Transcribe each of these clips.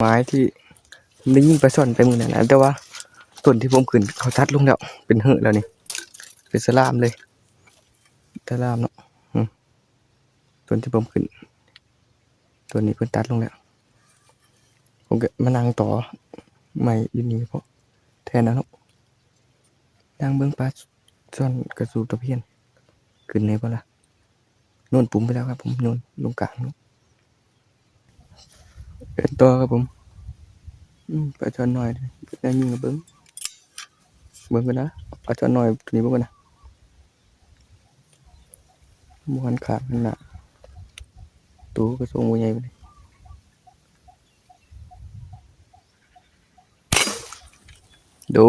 ไม้ที่ได้ยิ่งไปซ่อนไปมือนั่นแหละแต่ว่าต้นที่ผมขึ้นเขาตัดลงแล้วเป็นเหอะแล้วนี่เป็นสลามเลยสลามเนาะอืมต้นที่ผมขึ้นต้นนี้เพิ่นตัดลงแล้วผมก็มานั่งต่อใหม่อยู่นี่เพราะแทนนะเนาะนั่งเบื้องปลาซ่อนกระสูบตะเพียนขึ้นเลยเปล่าล่ะนวนปุ่มไปแล้วครับผมนวนลงกลางนู้น เป็นตัวครับผมอืมปลาช่อนหน่อยได้ยิงกับเบิ้งเบิ้งกันนะปลาช่อนหน่อยตัวนี้เบิ้งกันนะมวนขาดมันหนักตัวกระทรงวัวใหญ่ไปเลยดู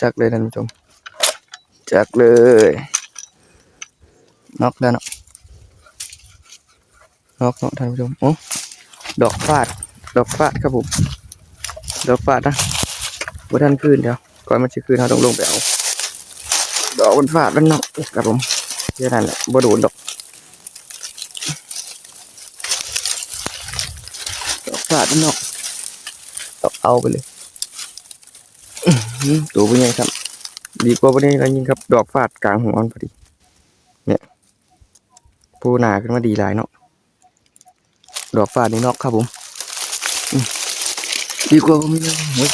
ชักเลยท่านผู้ชม จักเลยน็อกแล้วเนาะน็อกเนาะท่านผู้ชมโอ้ดอกฟาด ดอกฟาดครับผมดอกฟาดนะว่าท่านคืนเดี๋ยวก่อนมันจะคืนเราต้องลงไปเอาดอกมันฟาดมันเนาะครับผมแค่นั้นแหละบ่โดนดอกดอกฟาดมันเนาะดอกเอาไปเลย ตัวเป็นไงครับ ดีกว่าวันนี้เรายิงครับ ดอกฟาดกลางหัวมันพอดี เนี่ยปูหนาขึ้นมาดีหลายเนาะ ดอกฟาดนี่นอกครับผม ดีกว่าผมเลยเฮ้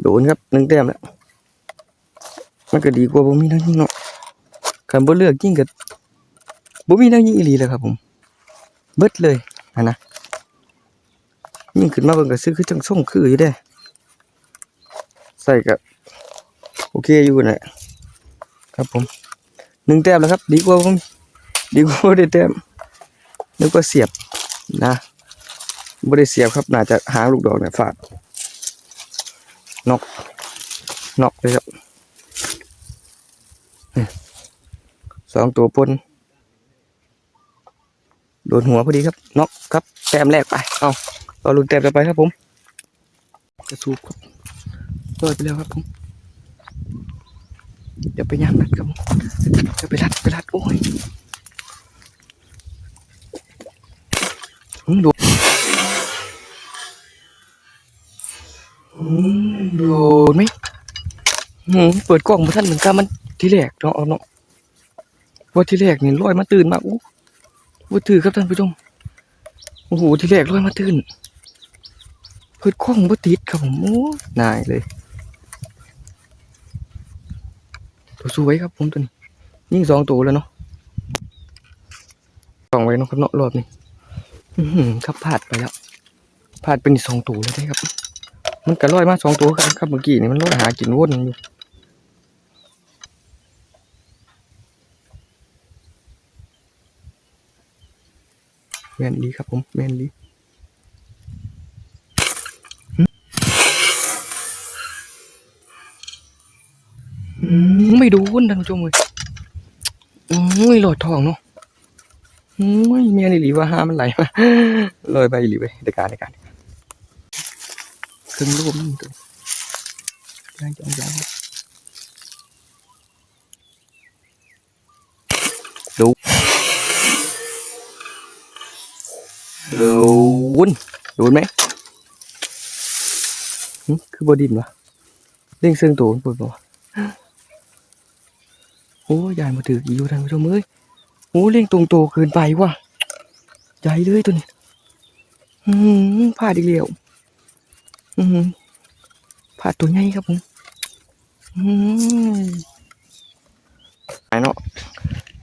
โดนครับหนึ่งแต้มแล้ว มันก็ดีกว่าผมมีนักยิงเนาะคันบ่เลือกยิงกับบ่มีนักยิงอีหลีเลยครับผม เบิดเลยอะนะยิ่งขึ้นมาเบิ่งก็ซื้อคือจังส่งคืออยู่เด้ใส่กับโอเคอยู่แหละครับผมหนึ่งแต้มแล้วครับ ดีกว่าผมดีกว่าได้แต้มนึกว่าเสียบนะบ่ได้เสียบครับน่าจะหางลูกดอกเนี่ยฟาดนอกนอกเลยครับสองตัวปน ดนหัวพอดีครับนอกครับแต้มแรกไปเอารอลุ้นแต้มต่อไปครับผมกระสูบครับลอยไปแล้วครับผมเดี๋ยวไปย่างนัดครับผมเดี๋ยวไปรัดไปรัดโอ้ยหืมโดนหืมโดนไหมหืมเปิดกล้องมาท่านเหมือนกันมันที่แรกเนาะเอาเนาะว่าที่แรกนี่ลอยมาตื่นมาอู้ ว่าตื่นครับท่านผู้ชม โอ้โห ที่แรกลอยมาตื่นเปิดกล้องบ่ติดครับผม โอ้นายเลย ตัวสวยครับผมตัวนี้ ยิ่งสองตัวแล้วเนาะสองไว้เนาะครับเนาะรอบนี้อครับพลาดไปแล้วพลาดเป็นสองตัวแล้วได้ครับ มันก็ลอยมาสองตัวกันครับเมื่อกี้นี่มันลอยหากินวนอยู่ แมนดีครับผม แมนดีไม่ดูวุ่นท่านผู้ชมเลยอืมไม่หลอดทองเนาะอืมไม่เมียนี่หลีว่าห้ามันไหลมาลอยไปหลีไปเดการเดการครึ่งรูปนี่ตัวย่างย่างย่างดู โดูวุ่นไหมหึคือบอดินวะเร่งเสื่องตัวปวดบ่โอ้ยายมาถืออยู่ทานผู้ชมเอ้ยโอ้เลี้ยงตรงโตเกินไปว่ะใหญ่เลยตัวนี้อืมพลาดอีกแล้วอืมพลาดตัวใหญ่ครับผมอืมไอ้เนาะ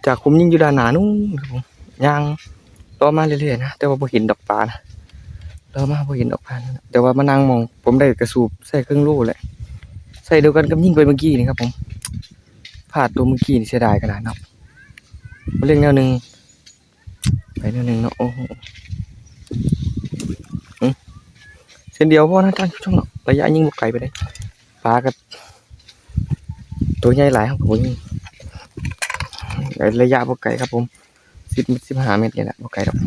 จากผมยิงอยู่ด้านหนานู้นครับผมย่าง ต่อมาเรื่อยๆนะแต่ว่าพอเห็นดอกปลานะต่อมาพอเห็นดอกปลานะแต่ว่ามานั่งมอง ผมได้กระสูบใส่เครื่องโล่แหละใส่เดียวกันกับยิ่งไปเมื่อกี้นี่ครับผมพลาดตัวเมื่อกี้นี่เสียดายขนาดเนาะมาเล่นแนวหนึ่งไปแนวหนึ่งเนาะโอ้โหเส้นเดียวพอนะท่านผู้ชมเนาะระยะยิงบกไกลไปได้ปลากับตัวใหญ่หลายครับผมระยะบกไกลครับผม สิบสิบห้าเมตรนี่แหละไม่ไกลหรอก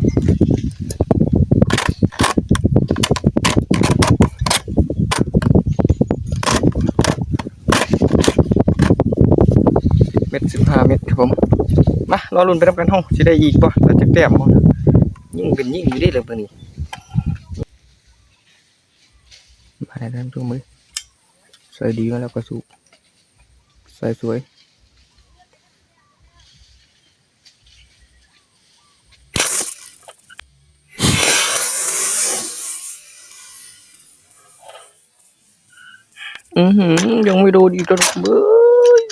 เมตรสิบห้าเมตรครับผม มารอรุ่นไปรับกันห้องจะได้อีกป่ะเราจะแต้มบ่ยิ่งเป็นยิ่งอยู่ได้เลยปะนี่มาได้ทั้งตัวมือใส่ดีมาแล้วก็สูบใส่สวย อือหือ ยังไม่โดนอีกตัวเบ้ย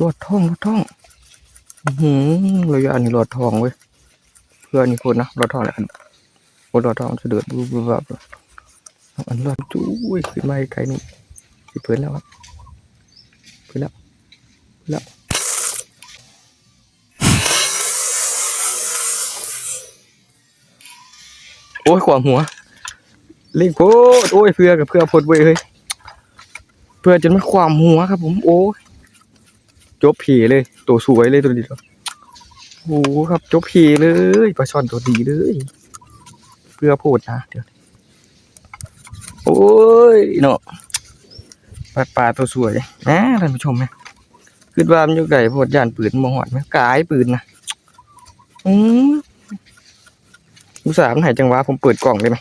รอดท้องรอดท้อง อือหือระยะนี้รอดท้องเว้ย เพื่อนนี่คนนะรอดท้องแหละโอ้รอดท้องจะเดือดบูบบูบแบบอันรอดจุ้ยขึ้นมาไกลนี่สิเพื่อนแล้วครับเพื่อนแล้วเพื่อนแล้วโอ้ยขวามหัว เล่งโคตรโอ้ยเพื่อกับเพื่อพดเว้ยเฮ้ยเพื่อจนมันความหัวครับ ผมโอ้ยจบผีเลย ตัวสวยเลยตัวนี้เดียวโอ้หครับจบผีเลยปลาช่อนตัวดีเลย เพื่อโพดนะเดี๋ยวโอ้ยเนาะปลาปลาตัวสวยนะท่านผู้ชมนะคิดว่ามันอยู่ไกลโพดย่านปืนมองหอดไหมกายปืนนะอืมอุตส่าห์มันหายจังหวะผมเปิดกล่องได้ไหม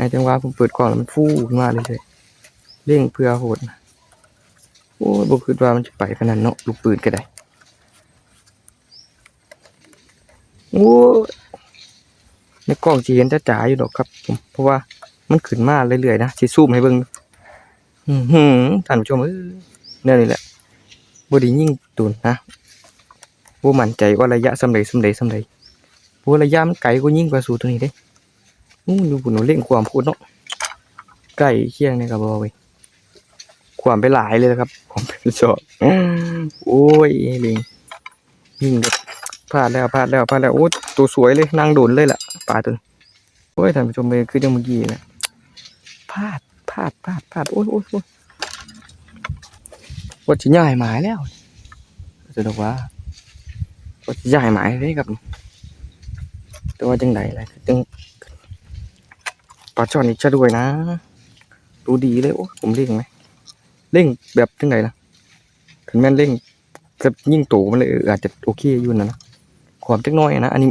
ในจังหวะผมเปิดกล่องแล้วมันฟูขึ้นมาเลยเลยเร่งเพื่อโหดนะโอ้ยบอกคิดว่ามันจะไปขนาดเนาะลูกปืนก็ได้ โอ้ในกล้องจีเห็นจะจ๋าอยู่ดอกครับผมเพราะว่ามันขึ้นมาเรื่อยๆนะสิซูมให้เบิ่งอือหือท่านผู้ชมเอ้ยเนี่ยนี่แหละบไดียิ่งตูนนะบ่ามั่นใจว่าระยะสำเร็จสำเร็จสำเร็จเพราระยะมันไกลกว่ายิ่งกว่าสูตัวนี้เด้ อู้ดูบุญเล่งความพูดเนาะใกล้เคียงเนี่ยกับบอไปความไปหลายเลยนะครับความเป็นชอบโอ้ยลิงยิงแบบพลาดแล้วพลาดแล้วพลาดแล้วโอ้ตัวสวยเลยนั่งโดนเลยล่ะปลาตัวโอ้ยท่านผู้ชมเลยคือจังเมื่อกี้นะพลาดพลาดพลาดพลาดโอ้ยโอ้ยโอ้ยว่าจะย่ายหมายแล้วจะบอกว่าว่าจะย่หมายเลยครับแต่ว่าจังไดล่ะจัง ลาช่อนนี่จะด้วยนะ ดูดีเลยโอ้ผมเร่งไหมเร่งแบบจังไงล่ะ ถึงแม่นเร่งจะยิ่งโตมันเลยเอาจจะโอเคอยู่นะนะขวามจักน้อยนะอันนี้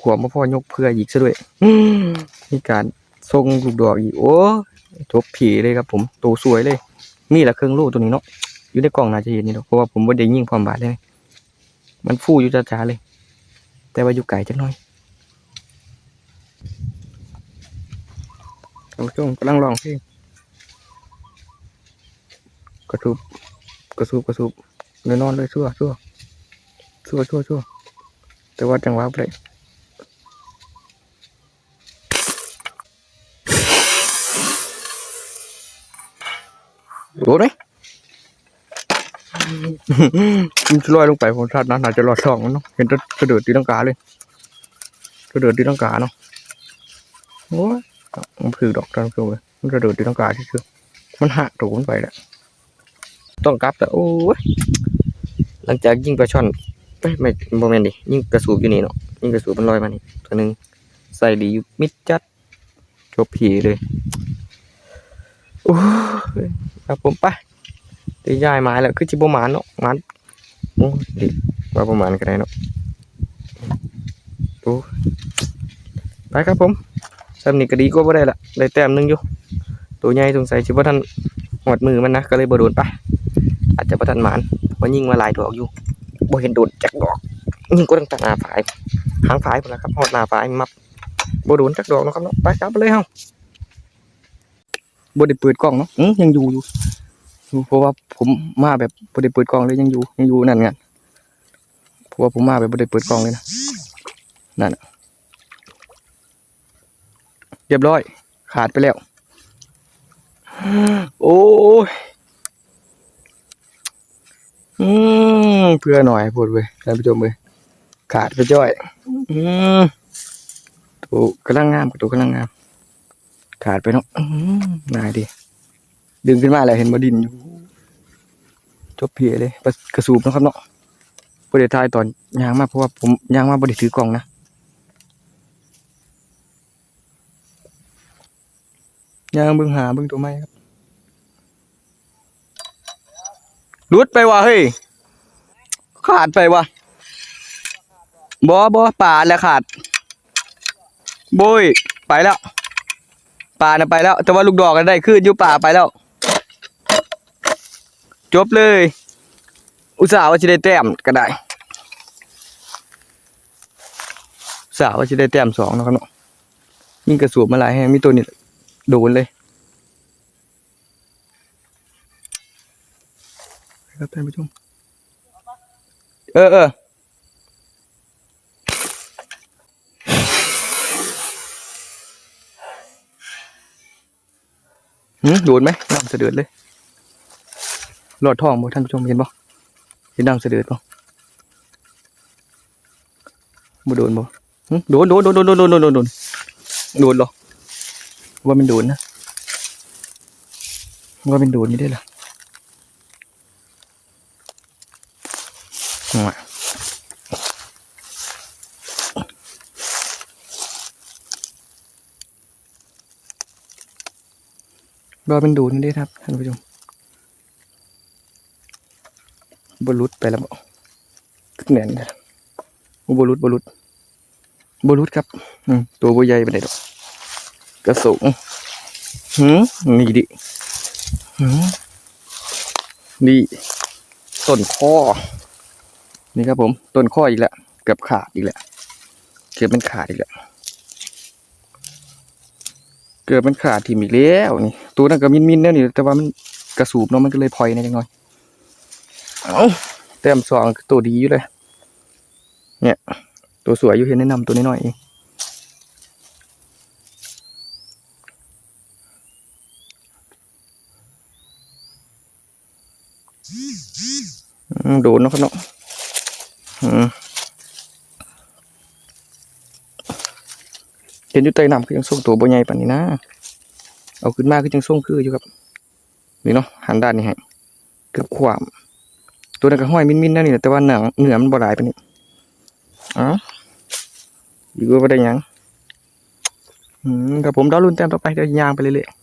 ขวามมาพอยกเพื่ออีกซะด้วยมีการทรงลูกดอกอีกโอ้จบผีเลยครับ ผมโตสวยเลย มีละเครื่องลูกตัวนี้เนาะอยู่ในกล่องน่าจะเห็นนี่เนาะเพราะว่าผมว่ได้ยิ่งความบาดเลย มันฟู่อยู่จ้าๆเลย แต่ว่าอยู่ไกลจักน้อยานผู้ชมกำลังร้องเพลงกระทุบกระซุบกระซุบเนื้อนอนเลยชั่วชั่วชั่วชั่วชั่วแต่ว่าจังหวะไปเลยโดนไหมมันลอยลงไปผมคาดนะน่าจจะรอดช่องมันเนาะเห็นจะกระเดิดตีลังกาเลยกระเดิดตีลังกาเนาะโอ้ย มันคือดอกท่านผู้ชมเลยมันกระโดดที่ต้องการที่คือมันหักถูมันไปแหละต้องกลับแต่โอ้ยหลังจากยิงปลาช่อนไม่ไม่โมเมนต์ดิยิงกระสูบอยู่นี่เนาะยิงกระสูบมันลอยมานี่ตัวหนึ่งใส่ดีมิดจัดจบผีเลยโอ้ยครับผมไปได้ย้ายไม้แล้วคือจิบหมานเนาะมันโอ้ดิว่าประมาณกันได้เนาะโอ้ไปครับผม ซ้ำนี่ก็ดีก็บ่ได้ละได้แต้มหนึงอยู่ตัวใหญ่สงสัยสิบ่ทันหอดมือมันนะก็เลยบ่โดนปะอาจจะบ่ทันหมานเพราะยิงมาหลายดอกอยู่บ่เห็นโดนจักดอกยิงก็ตั้งแต่หน้าฝายหางฝายพุ่นละครับหอดหน้าฝายมับบ่โดนจักดอกเนาะครับเนาะไปกลับไปเลยเฮาบ่ได้เปิดกล้องเนาะอือยังอยู่อยู่เพราะว่าผมมาแบบบ่ได้เปิดกล้องเลยยังอยู่ยังอยู่นั่นไงเพราะว่าผมมาแบบบ่ได้เปิดกล้องเลยนะนั่นนะ เรียบร้อย ขาดไปแล้ว โอ้ยอืมเพื่อหน่อยพูดเว้ยท่านผู้ชมเว้ยขาดไปจ้อย อืมตัวกำลังงามตัวกำลังงาม ขาดไปเนาะนายดิดึงขึ้นมาแล้วเห็นบ่ดินอยู่จบเพียเลยกระสูบนะครับเนาะบริทายตอนยางมากเพราะว่าผมยางมากบริถือกล่องนะ ยางเบิ่งหาเบิ่งตัวไม้ครับรุดไปว่ะเฮ้ย ขาดไปว่ะบอบอป่าแล้วขาดโบยไปแล้ว ป่าน่ะไปแล้ว แต่ว่าลูกดอกก็ได้ขึ้นอยู่ป่าไปแล้ว จบเลย อุตส่าห์ว่าจะได้แต้มก็ได้สาห์ว่าจะได้แต้มสองนะครับเนาะยิงกระสูบมาหลายแฮงมีตัวนี้ ดนเลยครับท่านผู้ชมเออเออหืมโดนไหมน้ำเสดือดเลยหลอดทองบ่ท่านผู้ชมเห็นบ่เห็นน้ำเสดือดบ่บ่โดนบ่หึโดนโดนโดนโดนโดนโดนโดนโดนโดนโดนเหรอ ว่ามันโดนนะว่ามันโดนนี่ได้เหรออะรอเป็นดูนี่ได้ครับท่านผู้ชมบอลุดไปแล้วบ่เหนื่อยนะบอลุดบอลุดบอลุดครับ อืมตัวบัใหญ่ไปไหนใดดอก กระสูงหืมนี่ดิหืมนี่ต้นข้อ นี่ครับผม ต้นข้ออีกแล้วเกือบขาดอีกแล้วเกือบเป็นขาดอีกแล้วเกิดมันขาดทีมอีกแล้วนี่ตัวนั้นก็มินมินแล้วนี่แต่ว่ามันกระสูบเนาะมันก็เลยพลอยในจังหน่อยเอาแต้มสองตัวดีอยู่เลย เนี่ย ตัวสวยอยู่เห็นแนะนำตัวน้อยๆเองอืมโดนนะครับเนาะอืมเห็นอยู่ใต้น้ำคือยังส่งตัวบ่ใหญ่ปานนี้นะ เอาขึ้นมาคือจังส่งคืออยู่ครับ นี่เนาะหันด้านนี้ให้เกือบความตัวนั้นก็ห้อยมินๆนั่นนี่แต่ว่าเหนังเหนือมันบ่หลายปานนี้อ๋ออยู่ก็บ่ได้ยังอืมครับผมดาวรุ่นแต้มต่อไปเดี๋ยวยางไปเรื่อยๆ